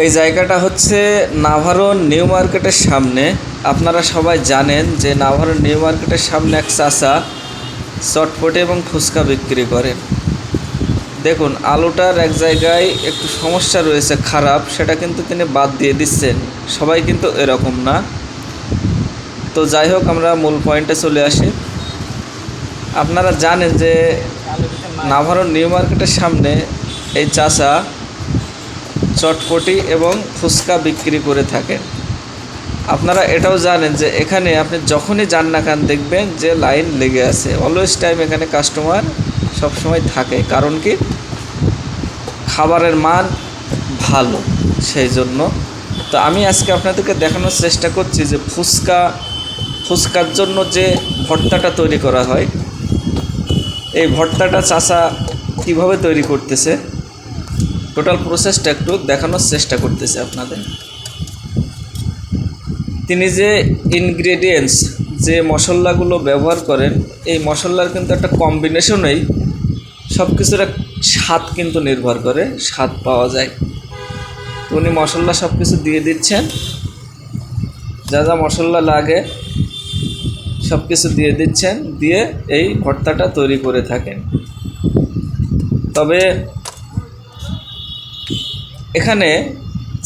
এই জায়গাটা হচ্ছে নাভারন নিউ মার্কেটের সামনে। আপনারা সবাই জানেন যে নাভারন নিউ মার্কেটের সামনে এক চাচা চটপটে এবং ফুচকা বিক্রি করেন। দেখুন, আলুটার এক জায়গায় একটু সমস্যা রয়েছে, খারাপ, সেটা কিন্তু তিনি বাদ দিয়ে দিচ্ছেন। সবাই কিন্তু এরকম না। তো যাই হোক, আমরা মূল পয়েন্টে চলে আসি। আপনারা জানেন যে নাভারন নিউ মার্কেটের সামনে এই চাচা চটপটি এবং ফুচকা বিক্রি করে থাকেন। আপনারা এটাও জানেন যে এখানে আপনি যখনই যান না কেন দেখবেন যে লাইন লেগে আছে। অলওয়েজ টাইম এখানে কাস্টমার সবসময় থাকে। কারণ কি? খাবারের মান ভালো সেই জন্য তো আমি আজকে আপনাদেরকে দেখানোর চেষ্টা করছি যে ফুচকা, ফুচকার জন্য যে ভর্তাটা তৈরি করা হয়, এই ভর্তাটা চাষা কীভাবে তৈরি করতেছে? টোটাল প্রসেসটা একটু দেখানোর চেষ্টা করতেছে আপনাদের। তিনি যে ইনগ্রেডিয়েন্টস যে মশলাগুলো ব্যবহার করেন, এই মশলার কিন্তু একটা কম্বিনেশনেই সব কিছুর এক স্বাদ কিন্তু নির্ভর করে, স্বাদ পাওয়া যায়। তো উনি মশলা সব কিছু দিয়ে দিচ্ছেন। যা যা মশলা লাগে সব কিছু দিয়ে দিচ্ছেন, দিয়ে এই ভর্তাটা তৈরি করে থাকেন। তবে এখানে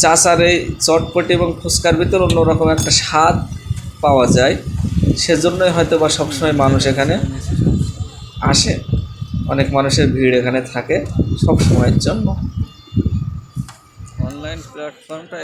চাচার এই চটপটি এবং ফুচকার ভিতর অন্যরকম একটা স্বাদ পাওয়া যায়। সেজন্যই হয়তো বা সবসময় মানুষ এখানে আসে। অনেক মানুষের ভিড় এখানে থাকে সব সময়ের জন্য। অনলাইন প্ল্যাটফর্মটা